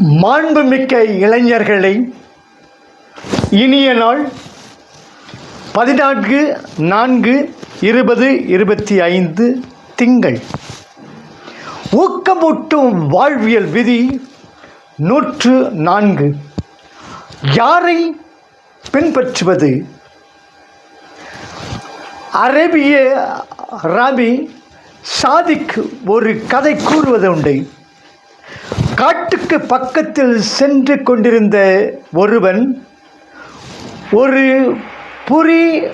மாண்புமிக்க இளைஞர்களை இனிய நாள் பதினான்கு நான்கு இருபது இருபத்தி ஐந்து திங்கள். ஊக்கமூட்டும் வாழ்வியல் விதி நூற்று நான்கு. யாரை பின்பற்றுவது? அரேபிய ராபி சாதிக் ஒரு கதை கூறுவது உண்டு. காட்டுக்கு பக்கத்தில் சென்று கொண்டிருந்த ஒருவன் ஒரு புரி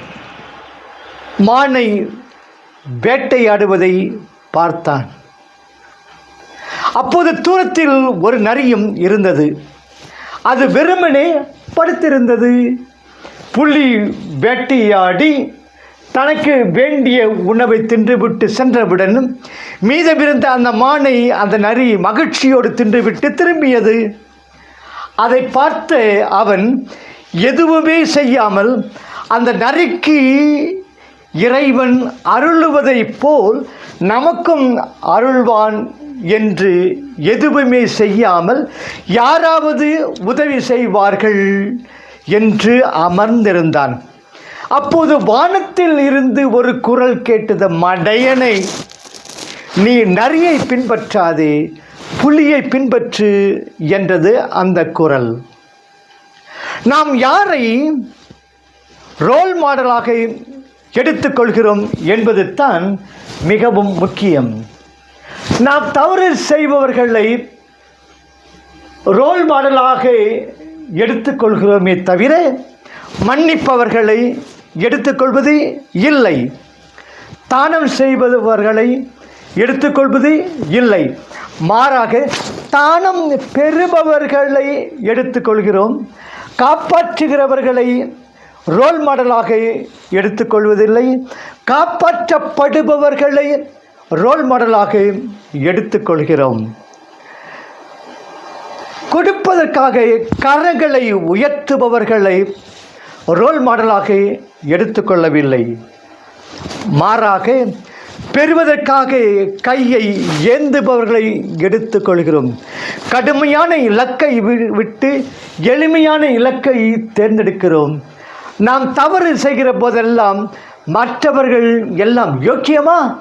மானை வேட்டையாடுவதை பார்த்தான். அப்போது தூரத்தில் ஒரு நரியும் இருந்தது. அது வெறுமனே படுத்திருந்தது. புலி வேட்டையாடி தனக்கு வேண்டிய உணவை தின்றுவிட்டு சென்றவுடன் மீதமிருந்த அந்த மானை அந்த நரி மகிழ்ச்சியோடு தின்றுவிட்டு திரும்பியது. அதை பார்த்து அவன் எதுவுமே செய்யாமல் அந்த நரிக்கு இறைவன் அருளுவதைப் போல் நமக்கும் அருள்வான் என்று எதுவுமே செய்யாமல் யாராவது உதவி செய்வார்கள் என்று அமர்ந்திருந்தான். அப்போது வானத்தில் இருந்து ஒரு குரல் கேட்டது மடையனை நீ நரியை பின்பற்றாதே புலியை பின்பற்று என்றது அந்த குரல். நாம் யாரை ரோல் மாடலாக எடுத்துக்கொள்கிறோம் என்பது தான் மிகவும் முக்கியம். நாம் தவறு செய்பவர்களை ரோல் மாடலாக எடுத்துக்கொள்கிறோமே தவிர மன்னிப்பவர்களை எடுத்துக்கொள்வது இல்லை. தானம் செய்பவர்களை எடுத்துக்கொள்வது இல்லை. மாறாக தானம் பெறுபவர்களை எடுத்துக்கொள்கிறோம். காப்பாற்றுகிறவர்களை ரோல் மாடலாக எடுத்துக்கொள்வதில்லை. காப்பாற்றப்படுபவர்களை ரோல் மாடலாக எடுத்துக்கொள்கிறோம். கொடுப்பதற்காக கரங்களை உயர்த்துபவர்களை ரோல் மாடலாக எடுத்துக்கொள்ளவில்லை. மாறாக பெறுவதற்காக கையை ஏந்துபவர்களை எடுத்துக்கொள்கிறோம். கடுமையான இலக்கை வி- விட்டு எளிமையான இலக்கை தேர்ந்தெடுக்கிறோம். நாம் தவறு செய்கிற போதெல்லாம் மற்றவர்கள் எல்லாம் யோக்கியமா?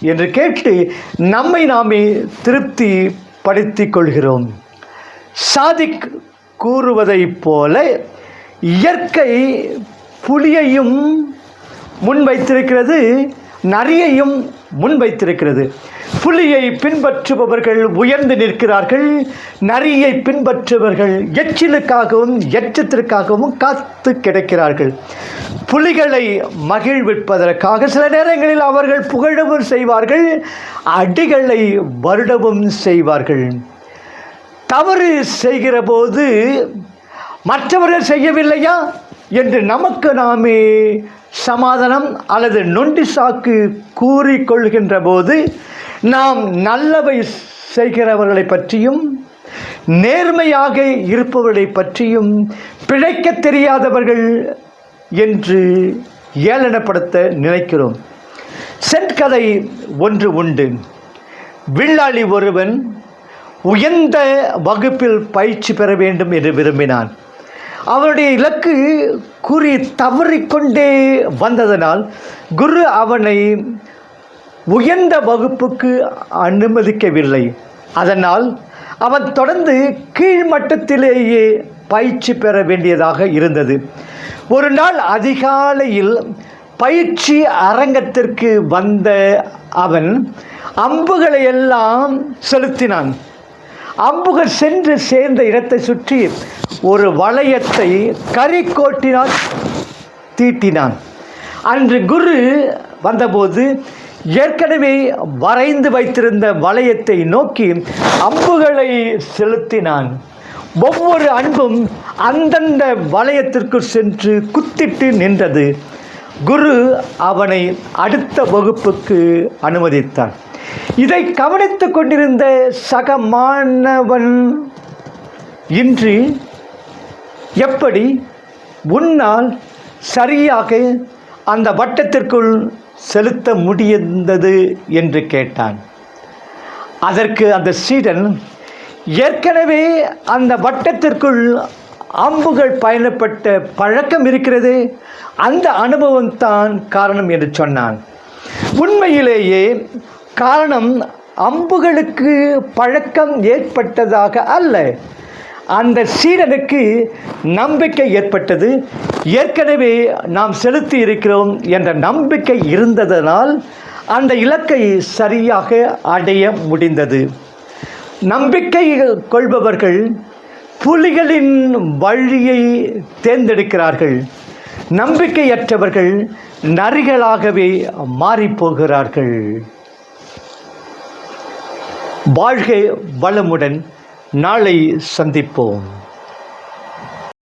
என்று கேட்டு நம்மை நாமே திருப்தி படுத்திக் கொள்கிறோம். சாதிக் கூறுவதைப் போல இயற்கை புலியையும் முன்வைத்திருக்கிறது நரியையும் முன்வைத்திருக்கிறது. புலியை பின்பற்றுபவர்கள் உயர்ந்து நிற்கிறார்கள் நரியை பின்பற்றுபவர்கள் எச்சிலுக்காகவும் எச்சத்திற்காகவும் காத்து கிடக்கிறார்கள். புலிகளை மகிழ்விப்பதற்காக சில நேரங்களில் அவர்கள் புகழவும் செய்வார்கள் அடிகளை வருடவும் செய்வார்கள். தவறு செய்கிற போது மற்றவர்கள் செய்யவில்லையா என்று நமக்கு நாமே சமாதானம் அல்லது நொண்டி சாக்கு கூறிக்கொள்கின்ற போது நாம் நல்லவை செய்கிறவர்களை பற்றியும் நேர்மையாக இருப்பவர்களை பற்றியும் பிழைக்க தெரியாதவர்கள் என்று ஏளனப்படுத்த நினைக்கிறோம். சென்ட் கதை ஒன்று உண்டு. வில்லாளி ஒருவன் உயர்ந்த வகுப்பில் பயிற்சி பெற வேண்டும் என்று விரும்பினான். அவனுடைய இலக்கு குறி தவறிக்கொண்டே வந்ததனால் குரு அவனை உயர்ந்த வகுப்புக்கு அனுமதிக்கவில்லை. அதனால் அவன் தொடர்ந்து கீழ்மட்டத்திலேயே பயிற்சி பெற வேண்டியதாக இருந்தது. ஒரு நாள் அதிகாலையில் பயிற்சி அரங்கத்திற்கு வந்த அவன் அம்புகளை எல்லாம் செலுத்தினான். அம்புகள் சென்று சேர்ந்த இடத்தை சுற்றி ஒரு வளையத்தை கரிக்கோட்டினால் தீட்டினான். அன்று குரு வந்தபோது ஏற்கனவே வரைந்து வைத்திருந்த வளையத்தை நோக்கி அம்புகளை செலுத்தினான். ஒவ்வொரு அன்பும் அந்தந்த வளையத்திற்கு சென்று குத்திட்டு நின்றது. குரு அவனை அடுத்த வகுப்புக்கு அனுமதித்தான். இதை கவனித்துக் கொண்டிருந்த சக மாணவன் இன்று எப்படி உன்னால் சரியாக அந்த வட்டத்திற்குள் செலுத்த முடிந்தது என்று கேட்டான். அதற்கு அந்த சீடன் ஏற்கனவே அந்த வட்டத்திற்குள் அம்புகள் பயணப்பட்ட பழக்கம் இருக்கிறது அந்த அனுபவம் தான் காரணம் என்று சொன்னான். உண்மையிலேயே காரணம் அம்புகளுக்கு பழக்கம் ஏற்பட்டதாக அல்ல. அந்த சீடனுக்கு நம்பிக்கை ஏற்பட்டது. ஏற்கனவே நாம் செலுத்தி இருக்கிறோம் என்ற நம்பிக்கை இருந்ததனால் அந்த இலக்கை சரியாக அடைய முடிந்தது. நம்பிக்கை கொள்பவர்கள் புலிகளின் வழியை தேர்ந்தெடுக்கிறார்கள். நம்பிக்கையற்றவர்கள் நரிகளாகவே மாறிப்போகிறார்கள். வாழ்க வளமுடன். நாளை சந்திப்போம்.